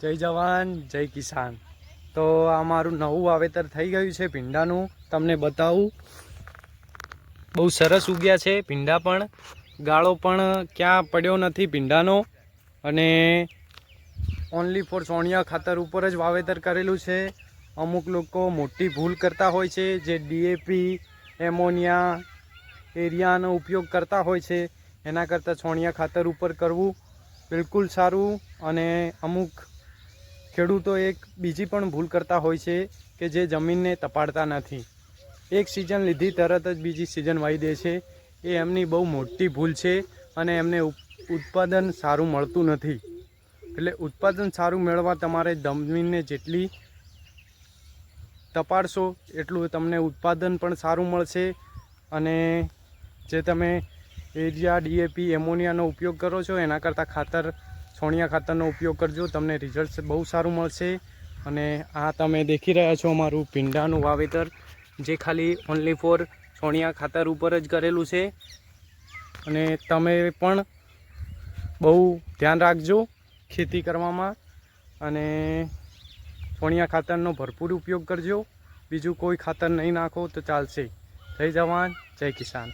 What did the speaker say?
જય જવાન, જય કિસાન. તો આ મારું નવું વાવેતર થઈ ગયું છે ભીંડાનું. તમને બતાવું. બહુ સરસ ઉગ્યા છે ભીંડા પણ. ગાળો પણ ક્યાં પડ્યો નથી ભીંડાનો. અને ઓનલી ફોર સોણિયા ખાતર ઉપર જ વાવેતર કરેલું છે. અમુક લોકો મોટી ભૂલ કરતા હોય છે, જે ડીએપી એમોનિયા એરિયાનો ઉપયોગ કરતા હોય છે. એના કરતાં છોણિયા ખાતર ઉપર કરવું બિલકુલ સારું અને અમુક ખેડૂતો એક બીજી પણ ભૂલ કરતા હોય છે કે જે જમીનને તપાડતા નથી. એક સિઝન લીધી, તરત જ બીજી સિઝન વાવી દે છે. એ એમની બહુ મોટી ભૂલ છે અને એમને ઉત્પાદન સારું મળતું નથી. એટલે ઉત્પાદન સારું મેળવવા તમારે જમીનને જેટલી તપાડશો, એટલું તમને ઉત્પાદન પણ સારું મળશે અને જે તમે એરિયા, ડીએપી, એમોનિયાનો ઉપયોગ કરો છો, એના કરતાં ખાતર છોણિયા ખાતરનો ઉપયોગ કરજો. તમને રિઝલ્ટ બહુ સારું મળશે. અને આ તમે દેખી રહ્યા છો અમારું ભીંડાનું વાવેતર, જે ખાલી ઓનલી ફોર છોણિયા ખાતર ઉપર જ કરેલું છે. અને તમે પણ બહુ ધ્યાન રાખજો ખેતી કરવામાં. અને છોણિયા ખાતરનો ભરપૂર ઉપયોગ કરજો. બીજું કોઈ ખાતર નહીં નાખો તો ચાલશે. જય જવાન, જય કિસાન.